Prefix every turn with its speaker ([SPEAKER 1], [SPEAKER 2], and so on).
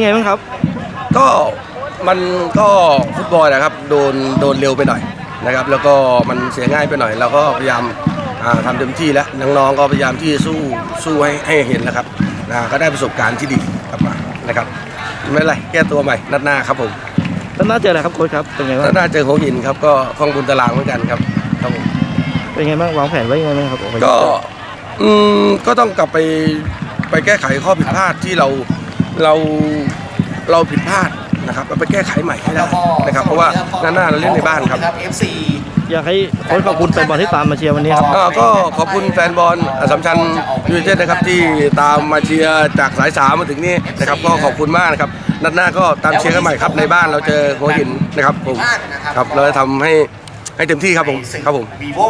[SPEAKER 1] เป็นไงบ้างครับ
[SPEAKER 2] ก็มันก็ฟุตบอลนะครับโดนโดนเร็วไปหน่อยนะครับ แล้วก็มันเสียง่ายไปหน่อยเราก็พยายามอ่าทำเต็มที่แล้วน้องๆก็พยายามที่สู้สู้ให้ให้เห็นนะครับนะก็ได้ประสบการณ์ที่ดีกลับมานะครับไม่เป็นไรแก้ตัวใหม่นัดหน้าครับผม
[SPEAKER 1] แล้วน่าเจออะไรครับโค้ชครับเป็นไงบ้าง
[SPEAKER 2] นัดหน้าเจอหัวหินครับก็คลองบุญตารางเหมือนกันครับครับผม
[SPEAKER 1] เป็นไงบ้างวางแผนไว้ยังไงบ้างครับ
[SPEAKER 2] ก็อืมก็ต้องกลับไปไปแก้ไขข้อผิดพลาดที่เรา เราเราผิดพลาดนะครับเราไปแก้ไขใหม่ให้ได้นะครับ เพราะว่าหน้าหน้าเราเล่นในบ้านครับ
[SPEAKER 3] FC
[SPEAKER 1] อยากให้โค้ชขอบคุณแฟนบอลที่ตามมาเชียร์วันนี้ครับ
[SPEAKER 2] อ่าก็ขอบคุณแฟนบอลอัสสัมชัญยูไนเต็ดนะครับที่ตามมาเชียร์จากสายสามมาถึงนี่นะครับก็ขอบคุณมากนะครับนัดหน้าก็ตามเชียร์กันใหม่ครับในบ้านเราเจอหัวหินนะครับผมครับเราจะทำให้ให้เต็มที่ครับผมครับผม
[SPEAKER 3] vivo